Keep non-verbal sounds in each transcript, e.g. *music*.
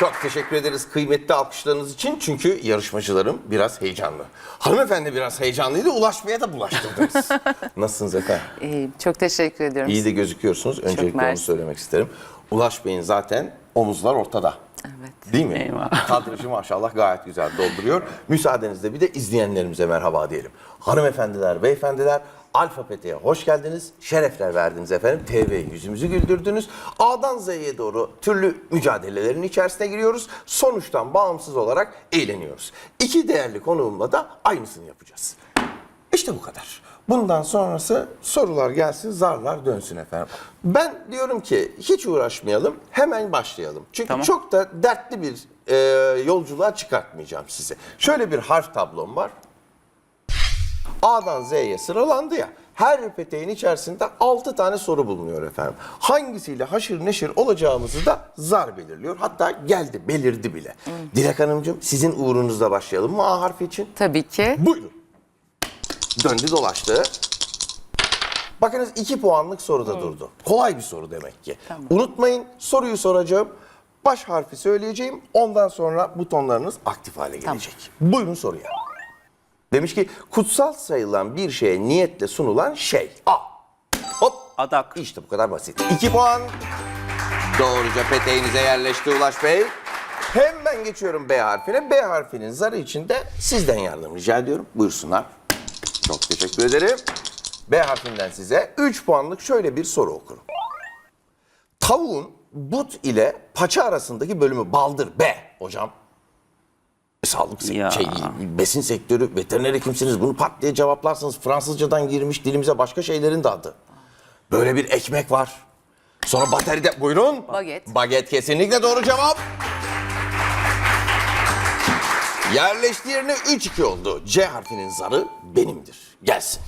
Çok teşekkür ederiz kıymetli alkışlarınız için. Çünkü yarışmacılarım biraz heyecanlı. Hanımefendi biraz heyecanlıydı. Ulaşmaya da bulaştırdınız. *laughs* Nasılsınız efendim? İyiyim. Çok teşekkür ediyorum. İyi de gözüküyorsunuz. Öncelikle onu mersi. söylemek isterim. Ulaş Bey'in zaten omuzlar ortada. Evet. Değil mi? Eyvah. *laughs* Kadrajı maşallah gayet güzel dolduruyor. Müsaadenizle bir de izleyenlerimize merhaba diyelim. Hanımefendiler, beyefendiler Alfa Pete'ye hoş geldiniz. Şerefler verdiniz efendim. TV yüzümüzü güldürdünüz. A'dan Z'ye doğru türlü mücadelelerin içerisine giriyoruz. Sonuçtan bağımsız olarak eğleniyoruz. İki değerli konuğumla da aynısını yapacağız. İşte bu kadar. Bundan sonrası sorular gelsin, zarlar dönsün efendim. Ben diyorum ki hiç uğraşmayalım, hemen başlayalım. Çünkü Tamam. çok da dertli bir e, yolculuğa çıkartmayacağım sizi. Şöyle bir harf tablom var. A'dan Z'ye sıralandı ya. Her peteğin içerisinde 6 tane soru bulunuyor efendim. Hangisiyle haşır neşir olacağımızı da zar belirliyor. Hatta geldi, belirdi bile. Dilek Hanımcığım sizin uğrunuzla başlayalım mı A harfi için? Tabii ki. Buyurun. Döndü dolaştı. Bakınız iki puanlık soruda durdu. Kolay bir soru demek ki. Unutmayın soruyu soracağım. Baş harfi söyleyeceğim. Ondan sonra butonlarınız aktif hale gelecek. Buyurun soruya. Demiş ki kutsal sayılan bir şeye niyetle sunulan şey. A. Hop. Adak. İşte bu kadar basit. İki puan. Doğruca peteğinize yerleşti Ulaş Bey. Hemen geçiyorum B harfine. B harfinin zarı için de sizden yardım rica ediyorum. Buyursunlar. Çok teşekkür ederim. B harfinden size 3 puanlık şöyle bir soru okurum. Tavuğun but ile paça arasındaki bölümü baldır. B hocam. Sağlık Ya. şey, besin sektörü, veteriner hekimsiniz. Bunu pat diye cevaplarsınız. Fransızcadan girmiş dilimize başka şeylerin de adı. Böyle bir ekmek var. Sonra bateride... Buyurun. Baget. Baget kesinlikle doğru cevap. Yerleştiği yerine 3-2 oldu. C harfinin zarı benimdir. Gelsin.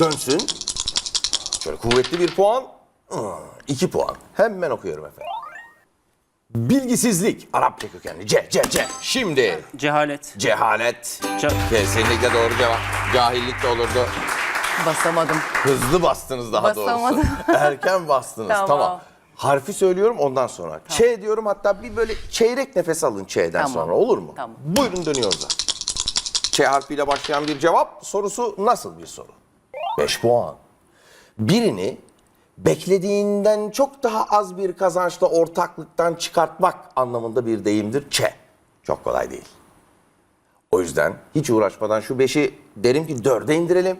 Dönsün. Şöyle kuvvetli bir puan. 2 puan. Hemen okuyorum efendim. Bilgisizlik. Arapça kökenli. C, C, C. Şimdi Cehalet. cehalet. Ce- Kesinlikle doğru cevap. Cahillik de olurdu. Basamadım. Hızlı bastınız daha Basamadım. doğrusu. *laughs* Erken bastınız. tamam. Tamam. Harfi söylüyorum ondan sonra. Ç diyorum hatta bir böyle çeyrek nefes alın Ç'den Tamam. sonra olur mu? Tamam. Buyurun dönüyoruz. Ç harfiyle başlayan bir cevap sorusu nasıl bir soru? 5 puan. Birini beklediğinden çok daha az bir kazançla ortaklıktan çıkartmak anlamında bir deyimdir Ç. Çok kolay değil. O yüzden hiç uğraşmadan şu 5'i derim ki 4'e indirelim.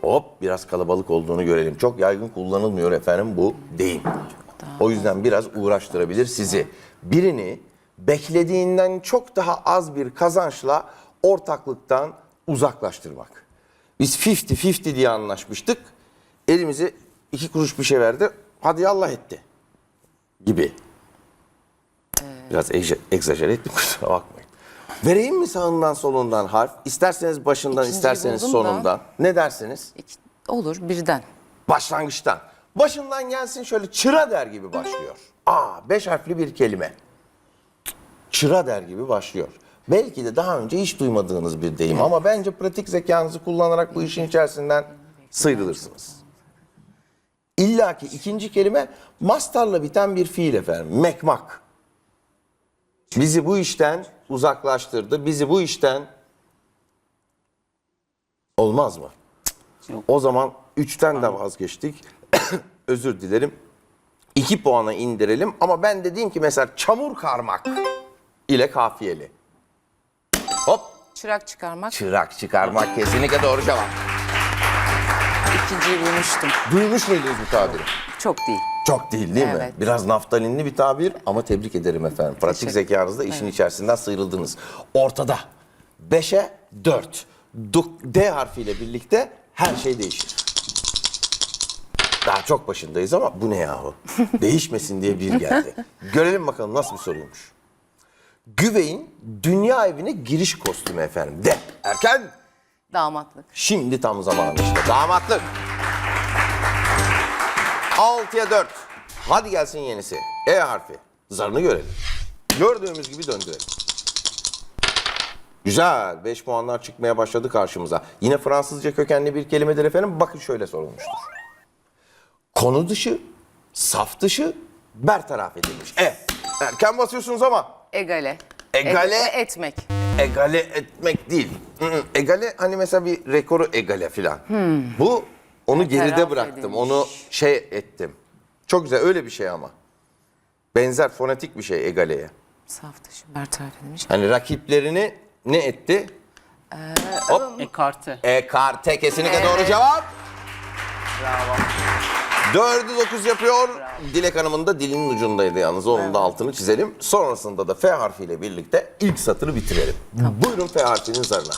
Hop biraz kalabalık olduğunu görelim. Çok yaygın kullanılmıyor efendim bu deyim. O yüzden biraz uğraştırabilir sizi. Birini beklediğinden çok daha az bir kazançla ortaklıktan uzaklaştırmak. Biz 50-50 diye anlaşmıştık. Elimizi iki kuruş bir şey verdi. Hadi Allah etti. Gibi. Biraz egzajere ettim *laughs* kusura bakmayın. Vereyim mi sağından solundan harf? İsterseniz başından İkinciyi isterseniz buldum da. sonundan. Ne dersiniz? İki- Olur birden. Başlangıçtan. Başından gelsin şöyle çıra der gibi başlıyor. Aa beş harfli bir kelime. Çıra der gibi başlıyor. Belki de daha önce hiç duymadığınız bir deyim ama bence pratik zekanızı kullanarak bu işin içerisinden sıyrılırsınız. İlla ki ikinci kelime mastarla biten bir fiil efendim. Mekmak. Bizi bu işten uzaklaştırdı. Bizi bu işten olmaz mı? Yok. O zaman 3'ten de vazgeçtik. *coughs* Özür dilerim. 2 puana indirelim ama ben dediğim ki mesela çamur karmak ile kafiyeli. Hop Çırak çıkarmak. çırak çıkarmak kesinlikle doğru cevap. İkinciyi bulmuştum. Duymuş muydunuz bu tabiri? Çok değil. Çok değil değil mi? Evet. Biraz naftalinli bir tabir ama tebrik ederim efendim. Pratik Teşekkür- zekanızda işin içerisinden sıyrıldınız. Ortada 5'e 4. D harfiyle birlikte her şey değişir. Daha çok başındayız ama bu ne yahu? *laughs* Değişmesin diye bir geldi. Görelim bakalım nasıl bir soruymuş. Güvey'in dünya evine giriş kostümü efendim. De. Erken. Damatlık. Şimdi tam zamanı işte. Damatlık. 6'ya 4. Hadi gelsin yenisi. E harfi. Zarını görelim. Gördüğümüz gibi döndürelim. Güzel. 5 puanlar çıkmaya başladı karşımıza. Yine Fransızca kökenli bir kelimedir efendim. Bakın şöyle sorulmuştur. Konu dışı, saf dışı, bertaraf edilmiş. E. Erken basıyorsunuz ama Egale. Egale. E- etmek. Egale etmek değil. Egale hani mesela bir rekoru egale filan. Bu onu geride bıraktım. edilmiş. Onu şey ettim. Çok güzel öyle bir şey ama. Benzer fonetik bir şey egaleye. Saf dışı bertaraf edilmiş. Hani rakiplerini ne etti? Hop. Ekarte. Ekarte kesinlikle doğru cevap. Bravo. Dördü dokuz yapıyor. Dilek Hanım'ın da dilinin ucundaydı yalnız. Onun da altını çizelim. Sonrasında da F harfiyle birlikte ilk satırı bitirelim. Buyurun F harfinin zarına.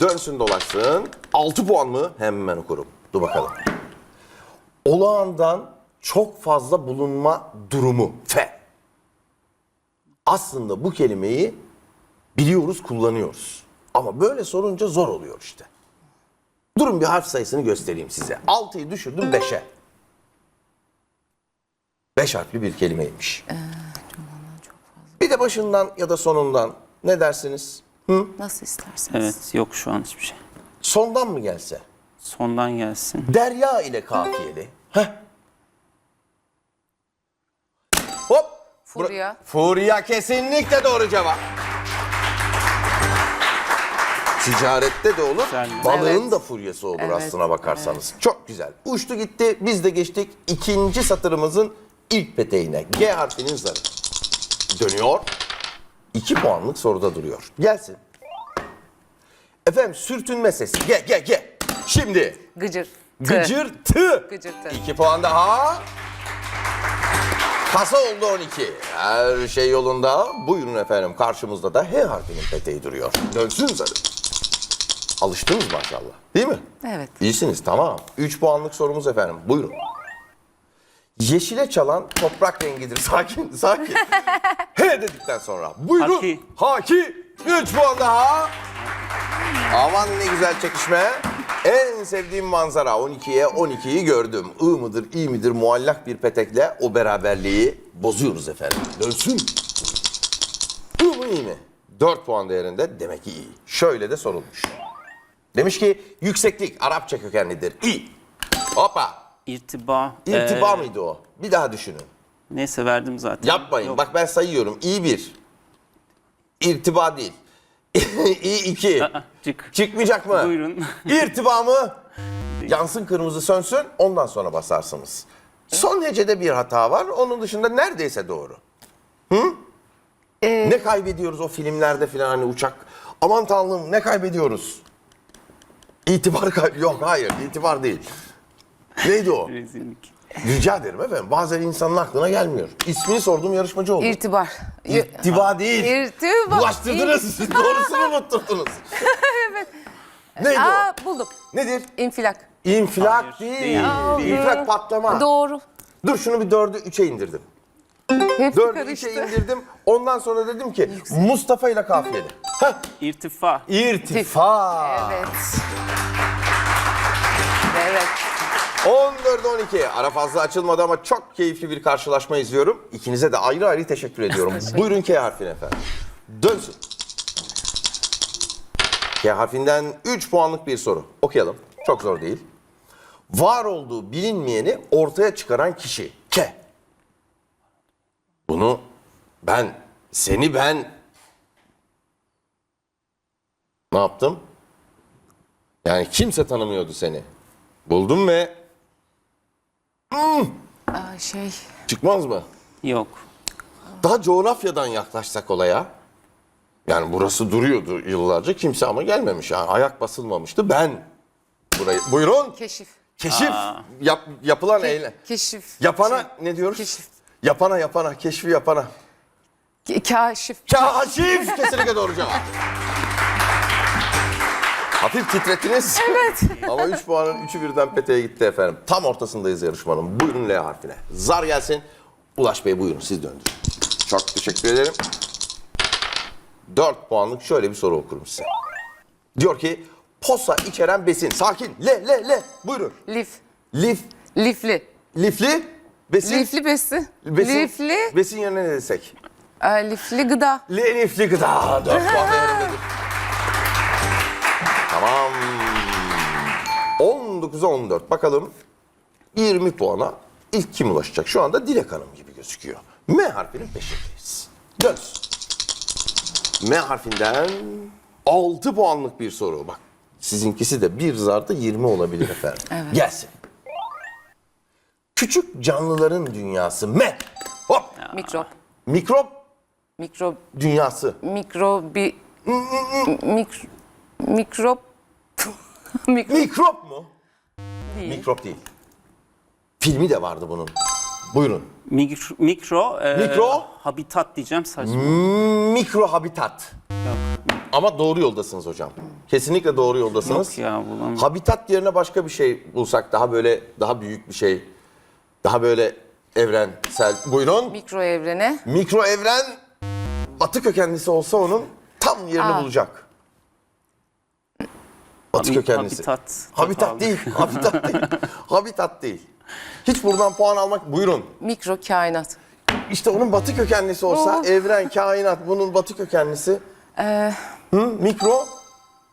Dönsün dolaşsın. 6 puan mı? Hemen okurum. Dur bakalım. Olağandan çok fazla bulunma durumu. F. Aslında bu kelimeyi biliyoruz, kullanıyoruz. Ama böyle sorunca zor oluyor işte. Durun bir harf sayısını göstereyim size. 6'yı düşürdüm 5'e. 5 harfli bir kelimeymiş. Bir de başından ya da sonundan ne dersiniz? Nasıl isterseniz. Evet yok şu an hiçbir şey. Sondan mı gelse? Sondan gelsin. Derya ile kafiyeli. Heh. Hop. Furya. Furya kesinlikle doğru cevap. Ticarette de olur. Güzel. Balığın Evet. da furyası olur Evet, aslına bakarsanız. Çok güzel. Uçtu gitti. Biz de geçtik ikinci satırımızın ilk peteğine. G harfinin zarı. Dönüyor. 2 puanlık soruda duruyor. Gelsin. Efendim sürtünme sesi. Ge ge ge. Şimdi Gıcır. Tı. Gıcırtı. Gıcırtı. 2 puan daha. Kasa oldu 12. Her şey yolunda. Buyurun efendim karşımızda da H harfinin peteği duruyor. Dönsün zarı. Alıştınız maşallah. Değil mi? Evet. İyisiniz tamam. 3 puanlık sorumuz efendim. Buyurun. Yeşile çalan toprak rengidir. *laughs* Sakin, sakin. He dedikten sonra. Buyurun. Haki. Haki. 3 puan daha. Aman ne güzel çekişme. En sevdiğim manzara 12'ye 12'yi gördüm. I mıdır, i midir muallak bir petekle o beraberliği bozuyoruz efendim. Dönsün. I mı iyi mi? 4 puan değerinde demek ki iyi. Şöyle de sorulmuş. Demiş ki yükseklik Arapça kökenlidir. İ. Hoppa. İrtiba. İrtiba ee, mıydı o? Bir daha düşünün. Neyse verdim zaten. Yapmayın. Yok. Bak ben sayıyorum. İ bir. İrtiba değil. *laughs* İ iki. Aa, Cık. Çıkmayacak mı? Buyurun. *laughs* İrtiba mı? Yansın kırmızı sönsün ondan sonra basarsınız. Son hecede bir hata var. Onun dışında neredeyse doğru. Hı? Ne kaybediyoruz o filmlerde filan hani uçak. Aman tanrım ne kaybediyoruz? İtibar kay Yok hayır itibar değil. Neydi o? Rezillik. Rica ederim efendim. Bazen insanın aklına gelmiyor. İsmini sorduğum yarışmacı oldu. İrtibar. İrtiba değil. İrtiba. Bulaştırdınız. *laughs* Doğrusunu unutturdunuz. evet. Neydi Aa bulduk. o? Nedir? İnfilak. İnfilak Hayır, değil. değil. İnfilak patlama. Doğru. Dur şunu bir dördü üçe indirdim. Hepsi Dördü karıştı. üçe indirdim. Ondan sonra dedim ki Mustafa ile kafiyeli. Heh. İrtifa. İrtifa. Evet. Evet. 14 12. Ara fazla açılmadı ama çok keyifli bir karşılaşma izliyorum. İkinize de ayrı ayrı teşekkür ediyorum. Buyurun K harfine efendim. Dönsün. K harfinden 3 puanlık bir soru. Okuyalım. Çok zor değil. Var olduğu bilinmeyeni ortaya çıkaran kişi. K. Bunu ben, seni ben ne yaptım? Yani kimse tanımıyordu seni. Buldum ve Aa, şey. çıkmaz mı? Yok. Daha coğrafyadan yaklaşsak olaya. Yani burası duruyordu yıllarca kimse ama gelmemiş. Yani ayak basılmamıştı. Ben burayı buyurun Keşif. keşif yap, yapılan eylem. Keşif. Yapana Şey, ne diyoruz? Keşif. Yapana yapana keşfi yapana. Ke- Kaşif. Kaşif kesinlikle doğru cevap. Hafif titrettiniz. Evet. *laughs* Ama 3 puanın 3'ü birden peteğe gitti efendim. Tam ortasındayız yarışmanın. Buyurun L harfine. Zar gelsin. Ulaş Bey buyurun siz döndürün. Çok teşekkür ederim. 4 puanlık şöyle bir soru okurum size. Diyor ki posa içeren besin. Sakin. Le le le. Buyurun. Lif. Lif. Lifli. Lifli. Besin. Lifli besi. Besin, Lifli. Besin yerine ne desek? Lifli gıda. Lenifli gıda. 4 puan *laughs* değerindedir. 19'a 14. Bakalım 20 puana ilk kim ulaşacak? Şu anda Dilek Hanım gibi gözüküyor. M harfinin peşindeyiz. Dönsün. M harfinden 6 puanlık bir soru. Bak sizinkisi de bir zarda 20 olabilir efendim. *laughs* Evet. Gelsin. Küçük canlıların dünyası M. Hop. Mikrop. Mikrop Mikro dünyası. mikrobi mikro mikrop *laughs* mikro Mikrop mu? Değil. Mikrop değil. Filmi de vardı bunun. Buyurun. Mikro, mikro, e, Mikro? habitat diyeceğim saçma. Mikro habitat. Yok, Ama doğru yoldasınız hocam. Kesinlikle doğru yoldasınız. yok ya bulamıyorum. Habitat yerine başka bir şey bulsak daha böyle daha büyük bir şey. Daha böyle evrensel. Buyurun. Mikro evrene Mikro evren batı kökenlisi olsa onun tam yerini Aa. bulacak. Batı Habi- kökenlisi. Habitat. Habitat değil. Habitat değil. *laughs* Habitat değil. Hiç buradan puan almak buyurun. mikro kainat. İşte onun batı kökenlisi olsa Of. evren, kainat bunun batı kökenlisi. Hı? Mikro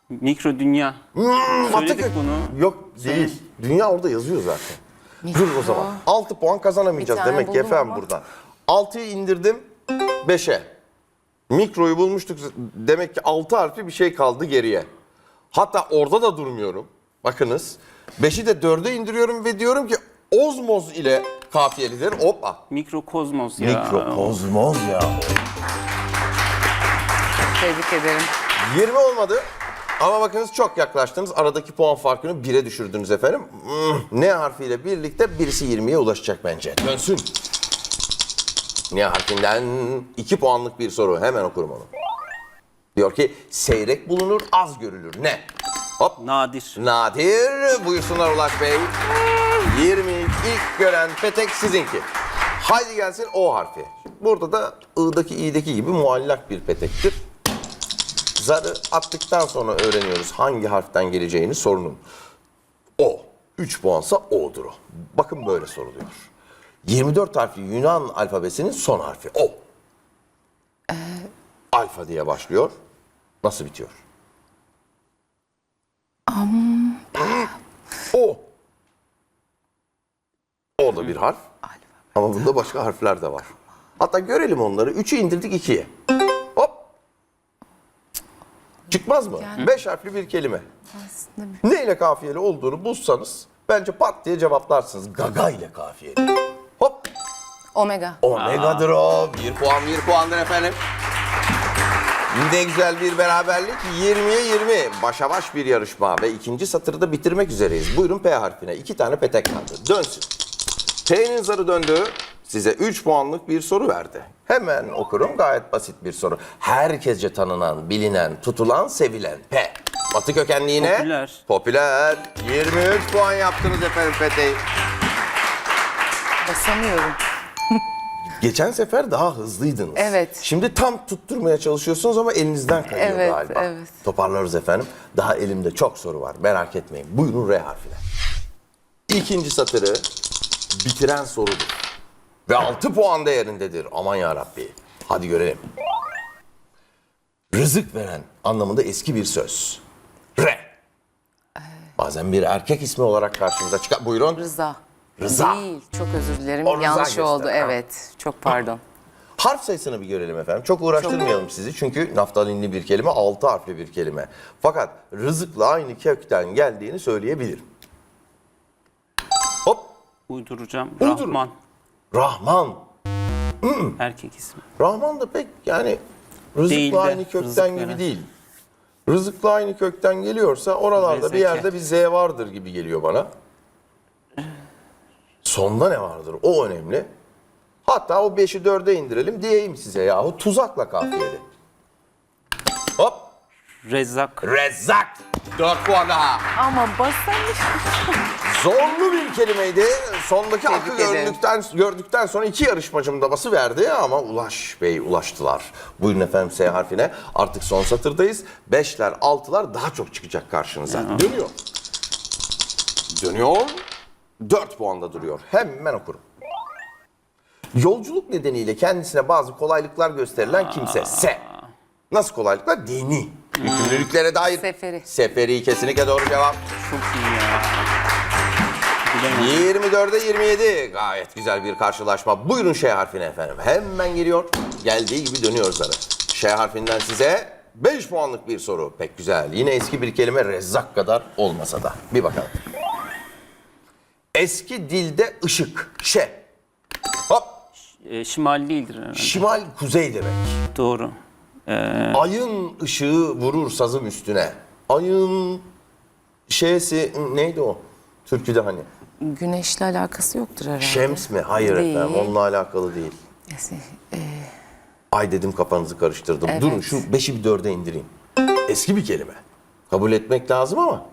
Mikro dünya. batı Söyledik kök- bunu. Yok değil. Dünya orada yazıyor zaten. Dur o zaman. 6 puan kazanamayacağız demek ki efendim ama. buradan. 6'yı indirdim 5'e. Mikroyu bulmuştuk. Demek ki 6 harfi bir şey kaldı geriye. Hatta orada da durmuyorum. Bakınız. 5'i de 4'e indiriyorum ve diyorum ki ozmoz ile kafiyelidir. Hoppa. Mikrokozmos ya. Mikrokozmoz ya. Tebrik ederim. 20 olmadı. Ama bakınız çok yaklaştınız. Aradaki puan farkını 1'e düşürdünüz efendim. Hmm, N harfiyle birlikte birisi 20'ye ulaşacak bence. Dönsün. N harfinden 2 puanlık bir soru. Hemen okurum onu. Diyor ki seyrek bulunur az görülür. Ne? Hop. Nadir. Nadir. Buyursunlar Ulaş Bey. 20 ilk gören petek sizinki. Haydi gelsin O harfi. Burada da I'daki i'deki gibi muallak bir petektir. Zarı attıktan sonra öğreniyoruz hangi harften geleceğini sorunun. O. 3 puansa O'dur o. Bakın böyle soruluyor. 24 harfli Yunan alfabesinin son harfi O. Alfa diye başlıyor. Nasıl bitiyor? O. O da bir harf. Ama bunda başka harfler de var. Hatta görelim onları. 3'ü indirdik 2'ye. Hop. Çıkmaz mı? 5 harfli bir kelime. Aslında Ne ile kafiyeli olduğunu bulsanız bence pat diye cevaplarsınız. Gaga ile kafiyeli. Hop. omega. Omega'dır o. Bir puan bir puandır efendim. Ne güzel bir beraberlik. 20'ye 20. Başa baş bir yarışma ve ikinci satırı da bitirmek üzereyiz. Buyurun P harfine. iki tane petek kaldı. Dönsün. T'nin zarı döndü. Size 3 puanlık bir soru verdi. Hemen okurum. Gayet basit bir soru. Herkesce tanınan, bilinen, tutulan, sevilen P. Batı kökenli yine. Popüler. Popüler. 23 puan yaptınız efendim Pete'yi. Basamıyorum. Geçen sefer daha hızlıydınız. Evet. Şimdi tam tutturmaya çalışıyorsunuz ama elinizden kayıyor Evet, galiba. evet. Toparlarız efendim. Daha elimde çok soru var. Merak etmeyin. Buyurun R harfine. İkinci satırı bitiren sorudur. Ve 6 puan değerindedir. Aman ya Rabbi. Hadi görelim. Rızık veren anlamında eski bir söz. R. Bazen bir erkek ismi olarak karşımıza çıkar. Buyurun. Rıza. Rıza. Değil. Çok özür dilerim. O Rıza Yanlış göster, oldu. ha. Evet. Çok pardon. *laughs* Harf sayısını bir görelim efendim. Çok uğraştırmayalım sizi çünkü naftalinli bir kelime, altı harfli bir kelime. Fakat rızıkla aynı kökten geldiğini söyleyebilirim. Hop, Uyduracağım. Uydurun. Rahman. Rahman. Erkek ismi. Rahman da pek yani rızıkla Değil de, aynı kökten rızık gibi veren. değil. Rızıkla aynı kökten geliyorsa oralarda bir yerde bir Z vardır gibi geliyor bana. Sonda ne vardır? O önemli. Hatta o 5'i 4'e indirelim diyeyim size yahu. Tuzakla kafiyeli. Hop. Rezzak. Rezzak. 4 puan daha. Ama basamışım. *laughs* Zorlu bir kelimeydi. Sondaki Tebrik akı ederim. gördükten, gördükten sonra iki yarışmacım da bası verdi ama Ulaş Bey ulaştılar. Buyurun efendim S harfine. Artık son satırdayız. Beşler, altılar daha çok çıkacak karşınıza. Dönüyor. Dönüyor. 4 puanda duruyor. Hemen okurum. Yolculuk nedeniyle kendisine bazı kolaylıklar gösterilen kimse. S. Nasıl kolaylıklar? Dini. Yükümlülüklere dair. Seferi. Seferi kesinlikle doğru cevap. Çok iyi ya. Bilemedim. 24'e 27. Gayet güzel bir karşılaşma. Buyurun Ş harfine efendim. Hemen geliyor. Geldiği gibi dönüyor zarı. Ş harfinden size 5 puanlık bir soru. Pek güzel. Yine eski bir kelime rezzak kadar olmasa da. Bir bakalım. Eski dilde ışık. Ş. Hop. E, şimal değildir herhalde. Şimal kuzey demek. Doğru. E, Ayın ışığı vurur sazım üstüne. Ayın şeysi neydi o? Türküde hani. Güneşle alakası yoktur herhalde. Şems mi? Hayır Değil. efendim onunla alakalı değil. Neyse, e, Ay dedim kafanızı karıştırdım. Evet. Durun şu beşi bir dörde indireyim. Eski bir kelime. Kabul etmek lazım ama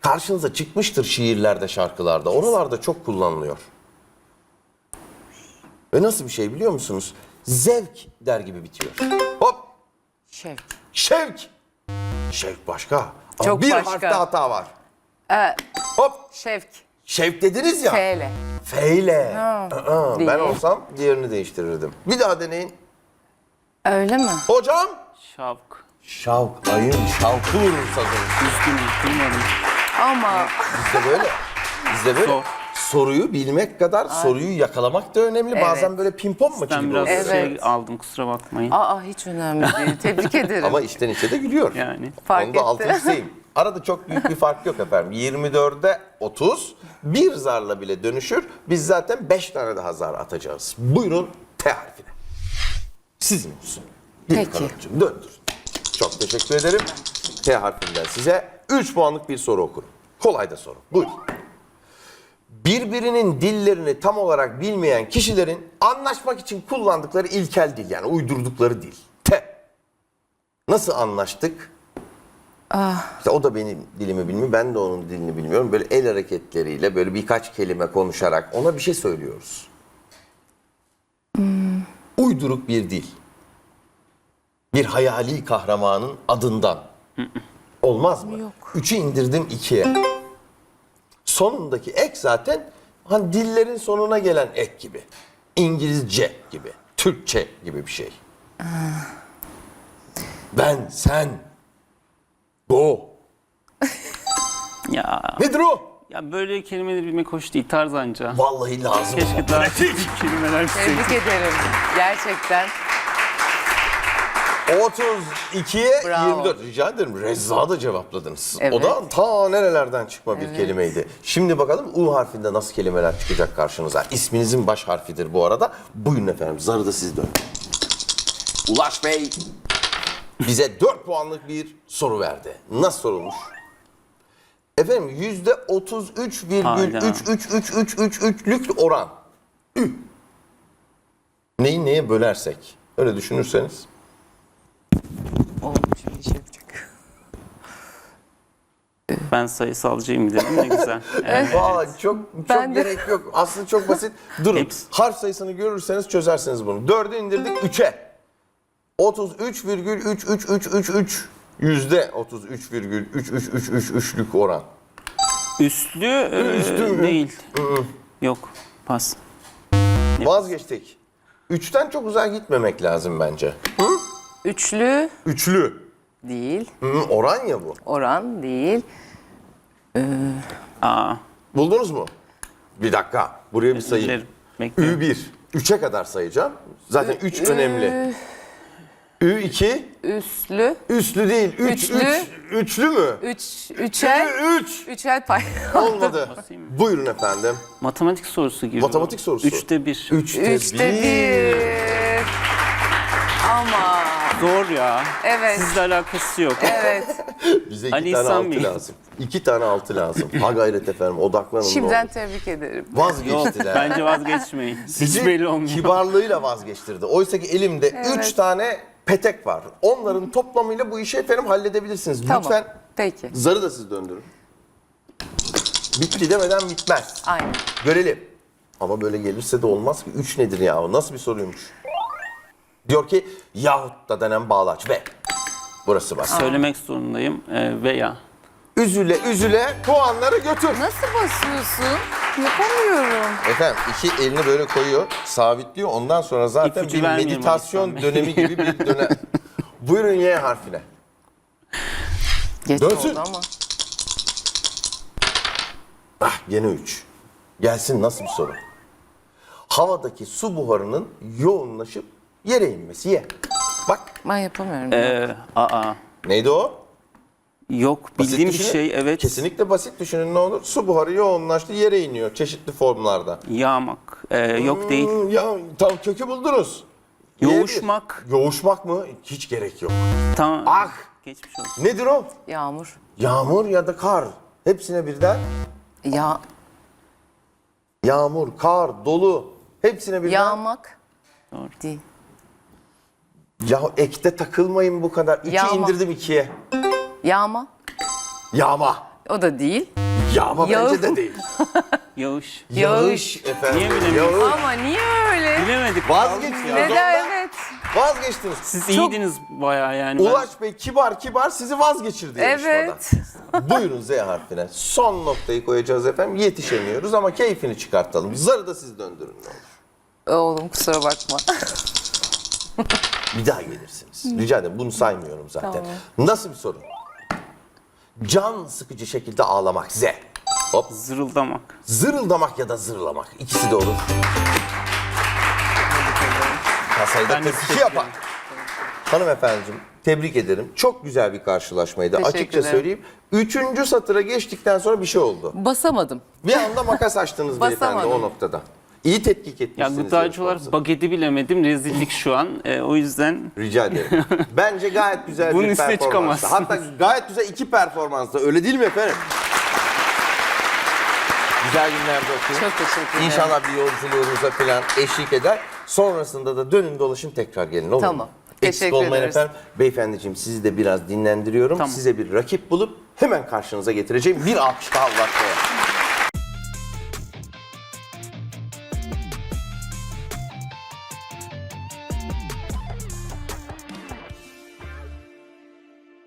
karşınıza çıkmıştır şiirlerde, şarkılarda. Oralarda çok kullanılıyor. Ve nasıl bir şey biliyor musunuz? Zevk der gibi bitiyor. Hop! şevk. Şevk! Şevk başka. Ama Çok bir başka. harfte hata var. E, Hop! şevk. Şevk dediniz ya. F ile. Aa, ben değil. olsam diğerini değiştirirdim. Bir daha deneyin. Öyle mi? Hocam. şavk. Şavk, ayın şavkı vurur sazın. Üzgünüm. Duymadım. Ama Bizde böyle. Bizde böyle. Zor. Soruyu bilmek kadar soruyu yakalamak da önemli. Evet. Bazen böyle pimpon maçı Ben gibi biraz oluyor. Evet. şey aldım kusura bakmayın. aa hiç önemli değil. Tebrik *laughs* ederim. Ama içten içe de gülüyor. Yani. Fark Onu da etti. çizeyim. Arada çok büyük bir fark yok efendim. 24'e 30, bir zarla bile dönüşür. Biz zaten 5 tane daha zar atacağız. Buyurun T harfine. Sizin olsun. Peki. kanatçım, Döndür. Çok teşekkür ederim. T harfinden size 3 puanlık bir soru okurum. Kolay da soru. Buyurun. Birbirinin dillerini tam olarak bilmeyen kişilerin anlaşmak için kullandıkları ilkel dil yani uydurdukları dil. T. Nasıl anlaştık? İşte o da benim dilimi bilmiyor, ben de onun dilini bilmiyorum. Böyle el hareketleriyle böyle birkaç kelime konuşarak ona bir şey söylüyoruz. Uyduruk bir dil. Bir hayali kahramanın adından. Olmaz mı? Yok. Üçü indirdim ikiye. Sonundaki ek zaten hani dillerin sonuna gelen ek gibi. İngilizce gibi, Türkçe gibi bir şey. Ben, sen, go. *laughs* Ya. Nedir o? Ya böyle kelimeleri bilmek hoş değil tarzanca. Vallahi lazım. Keşke daha kelimeler bilseydim. Tebrik ederim. Gerçekten. 32'ye Bravo. 24. Rica ederim. Rezza da cevapladınız. O Evet. da ta nerelerden çıkma bir kelimeydi. Şimdi bakalım U harfinde nasıl kelimeler çıkacak karşınıza. İsminizin baş harfidir bu arada. Buyurun efendim. Zarı da siz dön. Ulaş Bey bize 4 puanlık bir soru verdi. Nasıl sorulmuş? Efendim yüzde 33,33333'lük oran. Ü. Neyi neye bölersek? Öyle düşünürseniz. Oğlum şimdi şey yapacak. Ben sayısalcıyım dedim ne güzel. *laughs* Evet. Vay çok çok Ben de- gerek yok. Aslında çok basit. Durun. Hepsi. Harf sayısını görürseniz çözersiniz bunu. 4'e indirdik 3'e. 33,3333 yüzde 33,3333'lük oran. Üstlü, e, Üstlü mü? değil. Yok. Pas. Vazgeçtik. 3'ten çok uzağa gitmemek lazım bence. Üçlü Üçlü. değil. Hı, oran ya bu. Oran değil. Aa. Buldunuz mu? Bir dakika. Buraya bir sayayım. Beklerim. Beklerim. Ü1. 3'e kadar sayacağım. Zaten 3 önemli. Ü2. Üslü. Üslü değil. 3 Üçlü. 3 üçlü mü? Üç, üçer. 3. Üçer pay. *laughs* Olmadı. Buyurun efendim. Matematik sorusu gibi. Matematik sorusu. Üçte bir. Üçte, Üçte bir. Ama Zor ya. Evet. Sizle alakası yok. evet. *laughs* Bize iki Ali tane İhsan altı Bey. lazım. İki tane altı lazım. Ha gayret efendim odaklanın. ne Şimdiden olur. tebrik ederim. Yok. Vazgeçtiler. Bence vazgeçmeyin. Sizi Hiç belli olmuyor. kibarlığıyla vazgeçtirdi. Oysa ki elimde Evet. üç tane petek var. Onların toplamıyla bu işi efendim halledebilirsiniz. Tamam. Lütfen Peki. zarı da siz döndürün. Bitti demeden bitmez. Aynen. Görelim. Ama böyle gelirse de olmaz ki. Üç nedir ya? Nasıl bir soruymuş? Diyor ki yahut da denen bağlaç ve burası bak. Söylemek zorundayım. Ee, veya. Üzüle üzüle puanları götür. Nasıl basıyorsun? Yapamıyorum. Efendim iki elini böyle koyuyor, sabitliyor. Ondan sonra zaten İpucu bir meditasyon dönemi gibi bir dönem. *laughs* Buyurun Y harfine. Geç Dönsün. oldu ama. Ah gene 3. Gelsin nasıl bir soru? Havadaki su buharının yoğunlaşıp yere inmesi. Ye. Bak Ben yapamıyorum. Ee, aa. neydi o? Yok Basit bildiğim bir düşünün. şey evet. Kesinlikle basit düşünün ne olur. Su buharı yoğunlaştı yere iniyor çeşitli formlarda. Yağmak. Ee, yok değil. Hmm, ya tam kökü buldunuz. Yoğuşmak. Yiyebilir. Yoğuşmak mı? Hiç gerek yok. Tamam. Ah! Geçmiş olsun. Nedir o? Yağmur. Yağmur ya da kar. Hepsine birden. Ya Yağmur, kar, dolu. Hepsine birden. yağmak. Doğru. Değil. Ya ekte takılmayın bu kadar. İki Yağma. indirdim ikiye. Yağma. Yağma. O da değil. Yağma Yağ- bence de değil. *laughs* Yağış. Yağış efendim. Niye bilemiyorsun? Yağış. Ama niye öyle? Bilemedik. Vazgeçtiniz Neden ondan. evet? Vazgeçtiniz. Siz iyiydiniz bayağı yani. Ben- Ulaş Bey kibar kibar sizi vazgeçirdi. Evet. *laughs* Buyurun Z harfine. Son noktayı koyacağız efendim. Yetişemiyoruz ama keyfini çıkartalım. Zarı da siz döndürün ne olur. Oğlum kusura bakma. *laughs* Bir daha gelirsiniz. Rica ederim. Bunu saymıyorum zaten. Nasıl bir soru? Can sıkıcı şekilde ağlamak. Z. Hop. Zırıldamak. Zırıldamak ya da zırlamak. İkisi de olur. Kasayı da Ben de 42 teşekkür yapar. Hanımefendiciğim tebrik ederim. Çok güzel bir karşılaşmaydı. Teşekkür Açıkça ederim. söyleyeyim. Üçüncü satıra geçtikten sonra bir şey oldu. Basamadım. Bir anda makas açtınız *laughs* beyefendi Basamadım. o noktada. İyi tetkik Ya etmişsiniz. gıdacı olarak bageti bilemedim. Rezillik şu an. Ee, o yüzden Rica ederim. *laughs* Bence gayet güzel Bunun bir çıkamazsın. Hatta gayet güzel iki performanstı. Öyle değil mi efendim? Güzel günlerde okuyun. Çok teşekkür ederim. İnşallah bir yolculuğunuza falan eşlik eder. Sonrasında da dönün dolaşın tekrar gelin olur Tamam. mu? Eksik Teşekkür olmayın ederiz. efendim. Beyefendiciğim sizi de biraz dinlendiriyorum. Tamam. Size bir rakip bulup hemen karşınıza getireceğim. Bir alkış daha uzatmaya.